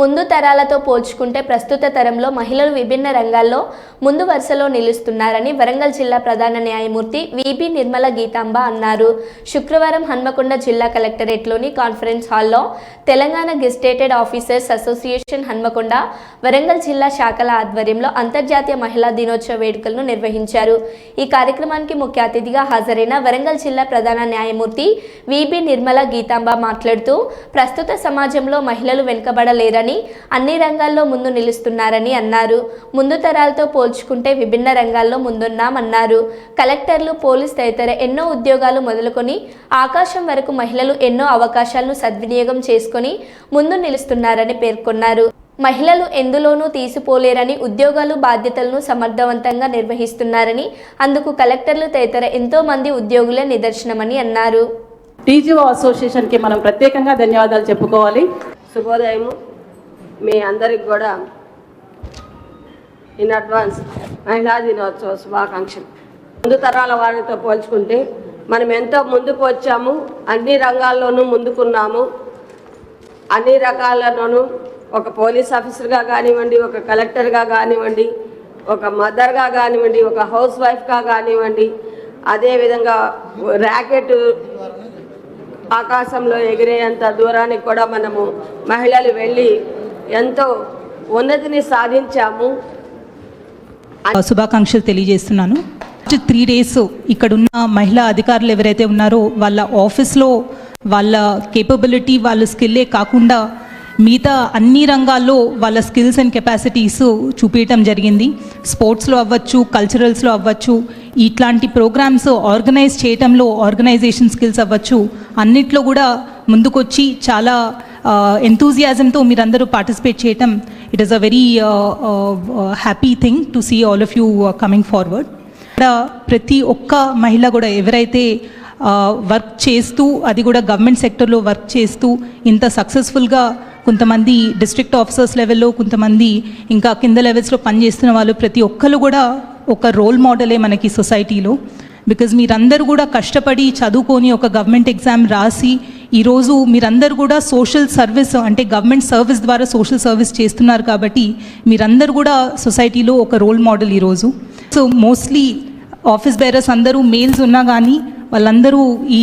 ముందు తరాలతో పోల్చుకుంటే ప్రస్తుత తరంలో మహిళలు విభిన్న రంగాల్లో ముందు వరుసలో నిలుస్తున్నారని వరంగల్ జిల్లా ప్రధాన న్యాయమూర్తి విబి నిర్మల గీతాంబ అన్నారు. శుక్రవారం హన్మకొండ జిల్లా కలెక్టరేట్లోని కాన్ఫరెన్స్ హాల్లో Telangana gazetted officers association Hanamkonda Warangal జిల్లా శాఖల ఆధ్వర్యంలో అంతర్జాతీయ మహిళా దినోత్సవ వేడుకలను నిర్వహించారు. ఈ కార్యక్రమానికి ముఖ్య అతిథిగా హాజరైన వరంగల్ జిల్లా ప్రధాన న్యాయమూర్తి విబి నిర్మల గీతాంబ మాట్లాడుతూ ప్రస్తుత సమాజంలో మహిళలు వెనుకబడలేరని అన్ని రంగాల్లో ముందు నిలుస్తున్నారని అన్నారు. ముందు తరాలతో పోల్చుకుంటే విభిన్న రంగాల్లో ముందున్నామన్నారు. కలెక్టర్లు పోలీస్ తదితర ఎన్నో ఉద్యోగాలు మొదలుకొని ఆకాశం వరకు మహిళలు ఎన్నో అవకాశాలను సద్వినియోగం చేసుకొని ముందు నిలుస్తున్నారని పేర్కొన్నారు. మహిళలు ఎందులోనూ తీసిపోలేరని ఉద్యోగాలు బాధ్యతలను సమర్థవంతంగా నిర్వహిస్తున్నారని అందుకు కలెక్టర్లు తదితర ఎంతో మంది ఉద్యోగులే నిదర్శనమని అన్నారు. టీజీఓ అసోసియేషన్కి మనం ప్రత్యేకంగా ధన్యవాదాలు చెప్పుకోవాలి. శుభోదయము. మీ అందరికి కూడా ఇన్ అడ్వాన్స్ మహిళా దినోత్సవ శుభాకాంక్షలు. ముందు తరాల వారితో పోల్చుకుంటే మనం ఎంతో ముందుకు వచ్చాము అన్ని రంగాల్లోనూ ముందుకున్నాము. అన్ని రకాలలోనూ ఒక పోలీస్ ఆఫీసర్గా కానివ్వండి ఒక కలెక్టర్గా కానివ్వండి ఒక మదర్గా కానివ్వండి ఒక హౌస్ వైఫ్గా కానివ్వండి అదేవిధంగా ర్యాకెట్ ఆకాశంలో ఎగిరేంత దూరానికి కూడా మనము మహిళలు వెళ్ళి ఎంతో ఉన్నతిని సాధించాము. శుభాకాంక్షలు తెలియజేస్తున్నాను. త్రీ డేస్ ఇక్కడున్న మహిళా అధికారులు ఎవరైతే ఉన్నారో వాళ్ళ ఆఫీస్లో వాళ్ళ కేపబిలిటీ వాళ్ళ స్కిల్లే కాకుండా మిగతా అన్ని రంగాల్లో వాళ్ళ స్కిల్స్ అండ్ కెపాసిటీస్ చూపించడం జరిగింది. స్పోర్ట్స్లో అవ్వచ్చు కల్చరల్స్లో అవ్వచ్చు ఇట్లాంటి ప్రోగ్రామ్స్ ఆర్గనైజ్ చేయటంలో ఆర్గనైజేషన్ స్కిల్స్ అవ్వచ్చు అన్నిట్లో కూడా ముందుకొచ్చి చాలా ఎంతూజియాజంతో మీరందరూ పార్టిసిపేట్ చేయటం it is a very happy thing to see all of you coming forward ఇక్కడ ప్రతి ఒక్క మహిళ కూడా ఎవరైతే వర్క్ చేస్తూ అది కూడా గవర్నమెంట్ సెక్టర్లో వర్క్ చేస్తూ ఇంత సక్సెస్ఫుల్గా కొంతమంది డిస్ట్రిక్ట్ ఆఫీసర్స్ లెవెల్లో కొంతమంది ఇంకా కింద లెవెల్స్లో పనిచేస్తున్న వాళ్ళు ప్రతి ఒక్కరు కూడా ఒక రోల్ మోడలే మనకి సొసైటీలో బికాజ్ మీరందరూ కూడా కష్టపడి చదువుకొని ఒక గవర్నమెంట్ ఎగ్జామ్ రాసి ఈరోజు మీరందరూ కూడా సోషల్ సర్వీస్ అంటే గవర్నమెంట్ సర్వీస్ ద్వారా సోషల్ సర్వీస్ చేస్తున్నారు కాబట్టి మీరందరూ కూడా సొసైటీలో ఒక రోల్ మోడల్ ఈరోజు. సో మోస్ట్లీ ఆఫీస్ బేరర్స్ అందరూ మేల్స్ ఉన్నా కానీ వాళ్ళందరూ ఈ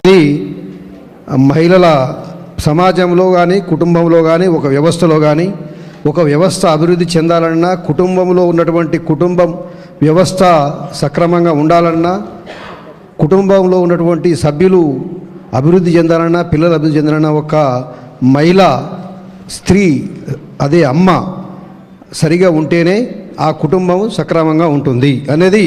ఇది మహిళల సమాజంలో కానీ కుటుంబంలో కానీ ఒక వ్యవస్థలో కానీ ఒక వ్యవస్థ అభివృద్ధి చెందాలన్నా కుటుంబంలో ఉన్నటువంటి కుటుంబం వ్యవస్థ సక్రమంగా ఉండాలన్నా కుటుంబంలో ఉన్నటువంటి సభ్యులు అభివృద్ధి చెందాలన్నా పిల్లలు అభివృద్ధి చెందాలన్నా ఒక మహిళ స్త్రీ అదే అమ్మ సరిగా ఉంటేనే ఆ కుటుంబం సక్రమంగా ఉంటుంది అనేది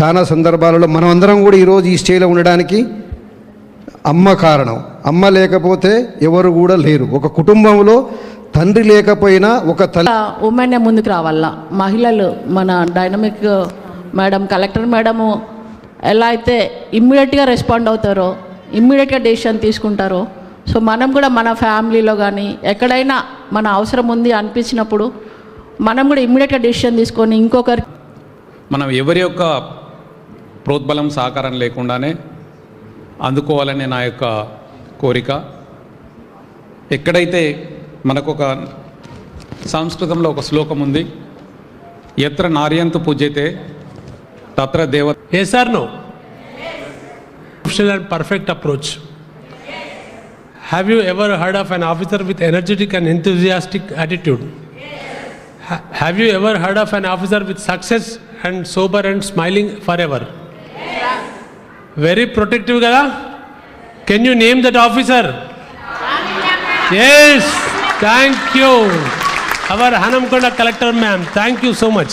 చాలా సందర్భాలలో మనమందరం కూడా ఈరోజు ఈ స్టేలో ఉండడానికి అమ్మ కారణం. అమ్మ లేకపోతే ఎవరు కూడా లేరు. ఒక కుటుంబంలో తండ్రి లేకపోయినా ఒక తల్లి ఉమెన్ ముందుకు రావాలా. మహిళలు మన డైనమిక్ మేడం కలెక్టర్ మేడము ఎలా అయితే ఇమ్మీడియట్గా రెస్పాండ్ అవుతారో ఇమ్మీడియట్గా డెసిషన్ తీసుకుంటారో సో మనం కూడా మన ఫ్యామిలీలో కానీ ఎక్కడైనా మన అవసరం ఉంది అనిపించినప్పుడు మనం కూడా ఇమ్మీడియట్గా డెసిషన్ తీసుకొని ఇంకొకరి మనం ఎవరి యొక్క ప్రోద్బలం సహకారం లేకుండానే అందుకోవాలనే నా యొక్క కోరిక. ఎక్కడైతే మనకు ఒక సంస్కృతంలో ఒక శ్లోకం ఉంది ఎత్ర నార్యంతు పూజైతే తత్ర దేవ ఏ సార్ నువ్వు and perfect approach have you ever heard of an officer with energetic and enthusiastic attitude Have you ever heard of an officer with success and sober and smiling forever? Yes. Very protective కదా Can you name that officer? Yes, thank you. Our Hanamkonda collector ma'am, thank you so much.